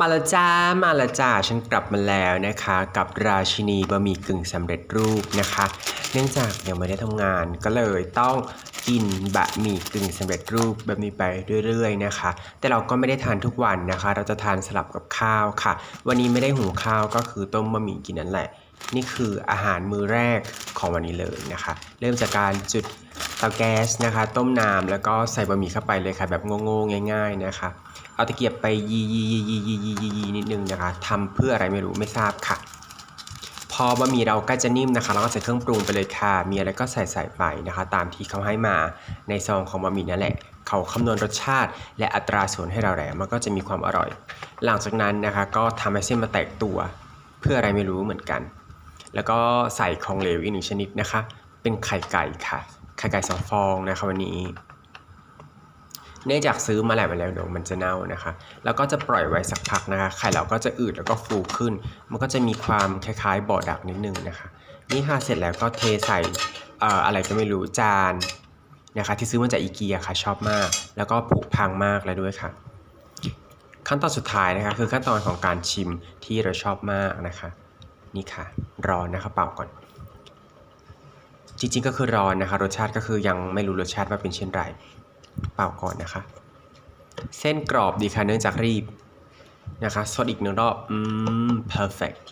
มาละจ้ามาละจ้าฉันกลับมาแล้วนะคะ กับราชินีบะหมี่กึ่งสำเร็จรูปนะคะ เนื่องจากยังไม่ได้ทำงานก็เลยต้องกินบะหมี่กึ่งสำเร็จรูปแบบนี้ไปเรื่อยๆนะคะ แต่เราก็ไม่ได้ทานทุกวันนะคะ เราจะทานสลับกับข้าวค่ะ วันนี้ไม่ได้หุงข้าวก็คือต้มบะหมี่กินนั่นแหละ นี่คืออาหารมื้อแรกของวันนี้เลยนะคะ เริ่มจากการจุด เตาแก๊สนะคะ ต้มน้ำแล้วก็ใส่บะหมี่เข้าไปเลยค่ะแบบโง่ๆง่าย ๆนะคะ เอาตะเกียบไปยียียียียียียีนิดนึงนะคะทำเพื่ออะไรไม่รู้ไม่ทราบค่ะ พอบะหมี่เราก็จะนิ่มนะคะ เราก็ใส่เครื่องปรุงไปเลยค่ะ มีอะไรก็ใส่ใส่ไปนะคะ ตามที่เขาให้มาในซองของบะหมี่นั่นแหละเขาคำนวณรสชาติ และอัตราส่วนให้เราแล้วมันก็จะมีความอร่อย หลังจากนั้นนะคะ ก็ทำให้เส้นมาแตกตัว เพื่ออะไรไม่รู้เหมือนกัน แล้วก็ใส่ของเหลวอีกหนึ่งชนิดนะคะ เป็นไข่ไก่ค่ะ ไข่ไก่สองฟองนะคะวันนี้ เนื่องจากซื้อมาแหละมาแล้วเดี๋ยวมันจะเน่านะคะ แล้วก็จะปล่อยไว้สักพักนะคะ ไข่เราก็จะอืดแล้วก็ฟูขึ้น มันก็จะมีความคล้ายๆบ่อดักนิดนึงนะคะ นี่ค่ะเสร็จแล้วก็เทใส่เอ่ออะไรก็ไม่รู้จานนะคะที่ซื้อมาจากอีเกียค่ะชอบมาก แล้วก็ผุพังมากเลยด้วยค่ะ ขั้นตอนสุดท้ายนะคะคือขั้นตอนของการชิมที่เราชอบมากนะคะ นี่ค่ะรอนะคะเป่าก่อน จริงๆก็คือร้อนนะคะ รสชาติก็คือยังไม่รู้รสชาติว่าเป็นเช่นไร เปล่าก่อนนะคะ เส้นกรอบดีค่ะเนื่องจากรีบนะคะสดอีกหนึ่งรอบ อืม perfect